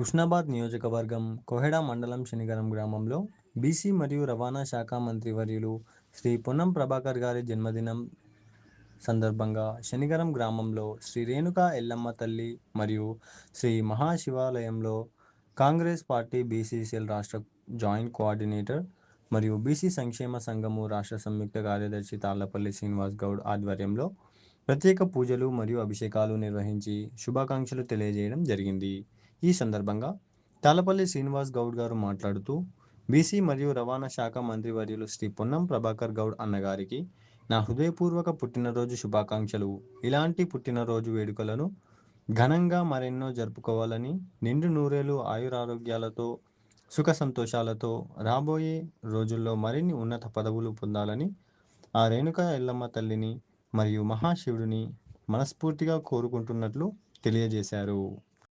హుస్నాబాద్ నియోజకవర్గం కోహెడ మండలం శనిగరం గ్రామంలో బీసీ మరియు రవాణా శాఖ మంత్రి వర్యులు శ్రీ పొన్నం ప్రభాకర్ గారి జన్మదినం సందర్భంగా శనిగరం గ్రామంలో శ్రీ రేణుకా ఎల్లమ్మ తల్లి మరియు శ్రీ మహాశివాలయంలో కాంగ్రెస్ పార్టీ బీసీసీఎల్ రాష్ట్ర జాయింట్ కోఆర్డినేటర్ మరియు బీసీ సంక్షేమ సంఘము రాష్ట్ర సంయుక్త కార్యదర్శి తాళ్ళపల్లి శ్రీనివాస్ గౌడ్ ఆధ్వర్యంలో ప్రత్యేక పూజలు మరియు అభిషేకాలు నిర్వహించి శుభాకాంక్షలు తెలియజేయడం జరిగింది. ఈ సందర్భంగా తాళ్ళపల్లి శ్రీనివాస్ గౌడ్ గారు మాట్లాడుతూ బీసీ మరియు రవాణా శాఖ మంత్రివర్యులు శ్రీ పొన్నం ప్రభాకర్ గౌడ్ అన్నగారికి నా హృదయపూర్వక పుట్టినరోజు శుభాకాంక్షలు. ఇలాంటి పుట్టినరోజు వేడుకలను ఘనంగా మరెన్నో జరుపుకోవాలని నిండు నూరేలు ఆయురారోగ్యాలతో సుఖ సంతోషాలతో రాబోయే రోజుల్లో మరిన్ని ఉన్నత పదవులు పొందాలని ఆ రేణుక ఎల్లమ్మ తల్లిని మరియు మహాశివుడిని మనస్ఫూర్తిగా కోరుకుంటున్నట్లు తెలియజేశారు.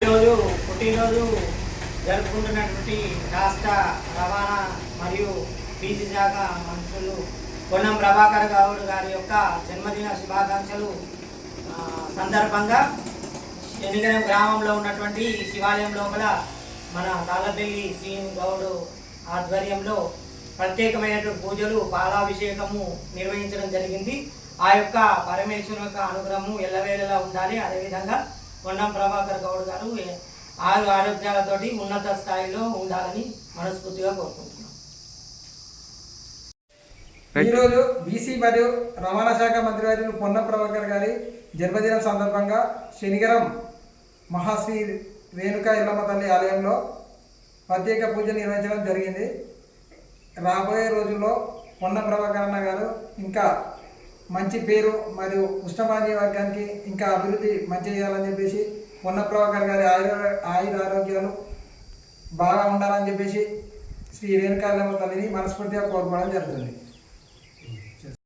ఈరోజు పుట్టినరోజు జరుపుకుంటున్నటువంటి రాష్ట్ర రవాణా మరియు బీసీ శాఖ మంత్రులు పొన్నం ప్రభాకర్ గౌడ్ గారి యొక్క జన్మదిన శుభాకాంక్షలు సందర్భంగా ఎన్నికల గ్రామంలో ఉన్నటువంటి శివాలయం లోపల మన తాళ్ళపల్లి సీఎం గౌడ్ ఆధ్వర్యంలో ప్రత్యేకమైనటువంటి పూజలు పాలాభిషేకము నిర్వహించడం జరిగింది. ఆ యొక్క పరమేశ్వరు యొక్క అనుగ్రహము ఎల్లవేళలా ఉండాలి. అదేవిధంగా పొన్నం ప్రభాకర్ గౌడ్ గారు ఆరు ఆరోగ్యాలతోటి ఉన్నత స్థాయిలో ఉండాలని మనస్ఫూర్తిగా కోరుకుంటున్నాం. ఈరోజు బీసీ మరియు రవాణా శాఖ మంత్రి వారి పొన్న ప్రభాకర్ గారి జన్మదినం సందర్భంగా శనిగరం మహాశ్రీ రేణుకా ఇల్లమ్మ తల్లి ఆలయంలో ప్రత్యేక పూజ నిర్వహించడం జరిగింది. రాబోయే రోజుల్లో పొన్న ప్రభాకరణ గారు ఇంకా మంచి పేరు మరియు ఉష్ణమాన్య వర్గానికి ఇంకా అభివృద్ధి మంచి చేయాలని చెప్పేసి పొన్న ప్రభాకర్ గారి ఆయుర ఆయుర ఆరోగ్యాలు బాగా ఉండాలని చెప్పేసి శ్రీ రేణుకాలమ్మ తల్లిని మనస్ఫూర్తిగా కోరుకోవడం జరుగుతుంది.